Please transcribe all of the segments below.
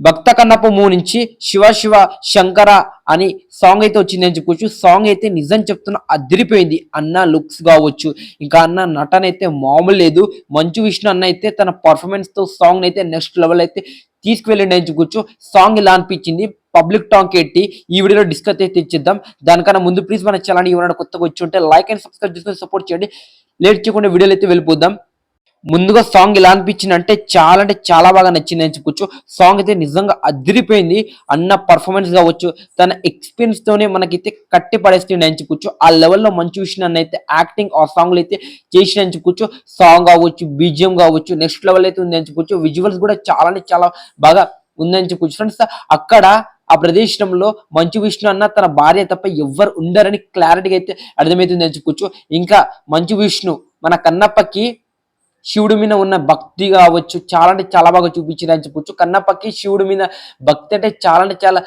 భక్త కన్నప్ప మూ నుంచి శివ శివ శంకర అని సాంగ్ అయితే వచ్చింది అని చెప్పుకోవచ్చు. సాంగ్ అయితే నిజం చెప్తున్నా అదిరిపోయింది. అన్న లుక్స్ కావచ్చు. ఇంకా అన్న నటన అయితే మామూలు లేదు. మంచు విష్ణు అన్న అయితే తన పర్ఫార్మెన్స్తో సాంగ్ అయితే నెక్స్ట్ లెవెల్ అయితే తీసుకువెళ్ళండి అని చెప్పుకోవచ్చు. సాంగ్ ఇలా అనిపించింది? పబ్లిక్ టాంక్ ఎట్టి ఈ వీడియోలో డిస్కస్ అయితే తెచ్చిద్దాం. దానికన్నా ముందు ప్లీజ్ మన ఛానల్ ఎవరైనా కొత్తగా వచ్చి ఉంటే లైక్ అండ్ సబ్స్క్రైబ్ చేసుకొని సపోర్ట్ చేయండి. లేట్ చేయకుండా వీడియోలు అయితే వెళ్ళిపోదాం. ముందుగా సాంగ్ ఎలా అనిపించింది అంటే చాలా అంటే చాలా బాగా నచ్చింది అని చెప్పుకోవచ్చు. సాంగ్ అయితే నిజంగా అదిరిపోయింది. అన్న పర్ఫార్మెన్స్ కావచ్చు తన ఎక్స్పీరియన్స్ తోనే మనకైతే కట్టి పడేస్తుంది అని చెప్పుకోవచ్చు. ఆ లెవెల్లో మంచి విషయం అన్న అయితే యాక్టింగ్ ఆ సాంగ్లు అయితే చేసిన అని చెప్పుకోవచ్చు. సాంగ్ కావచ్చు బీజియం కావచ్చు నెక్స్ట్ లెవెల్ అయితే ఉంది అని చెప్పుకోవచ్చు. విజువల్స్ కూడా చాలా అంటే చాలా బాగా ఉందని చెప్పుకోవచ్చు. ఫ్రెండ్స్ అక్కడ ఆ ప్రదేశంలో మంచు విష్ణు అన్న తన భార్య తప్ప ఎవ్వరు ఉండరని క్లారిటీగా అయితే అర్థమవుతుంది అని చెప్పుకోవచ్చు. ఇంకా మంచు విష్ణు మన కన్నప్పకి శివుడి మీద ఉన్న భక్తి కావచ్చు చాలా అంటే చాలా బాగా చూపించిందని అని చెప్పొచ్చు. కన్నప్పకి శివుడి మీద భక్తి అంటే చాలా అంటే చాలా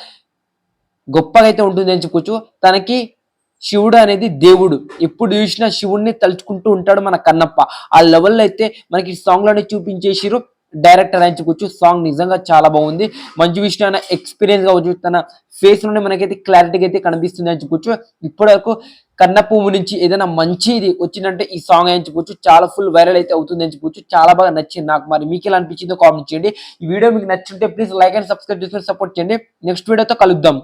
గొప్పగా అయితే ఉంటుంది అని చెప్పొచ్చు. తనకి శివుడు అనేది దేవుడు. ఎప్పుడు చూసినా శివుడిని తలుచుకుంటూ ఉంటాడు మన కన్నప్ప. ఆ లెవెల్లో అయితే మనకి సాంగ్లోనే చూపించేసిరు డైరెక్టర్ అని చెప్పొచ్చు సాంగ్ నిజంగా చాలా బాగుంది. మంచి విష్ణు అన్న ఎక్స్పీరియన్స్ కావచ్చు తన ఫేస్ నుండి మనకైతే క్లారిటీగా అయితే కనిపిస్తుంది అని చెప్పొచ్చు. ఇప్పటివరకు కన్న పువ్వు నుంచి ఏదైనా మంచిది వచ్చిందంటే ఈ సాంగ్ అని చెప్పొచ్చు. చాలా ఫుల్ వైరల్ అయితే అవుతుంది అని చెప్పొచ్చు. చాలా బాగా నచ్చింది నాకు. మరి మీకు ఎలా అనిపించిందో కామెంట్ చేయండి. ఈ వీడియో మీకు నచ్చుంటే ప్లీజ్ లైక్ అండ్ సబ్స్క్రైబ్ చేసుకుని సపోర్ట్ చేయండి. నెక్స్ట్ వీడియోతో కలుద్దాం.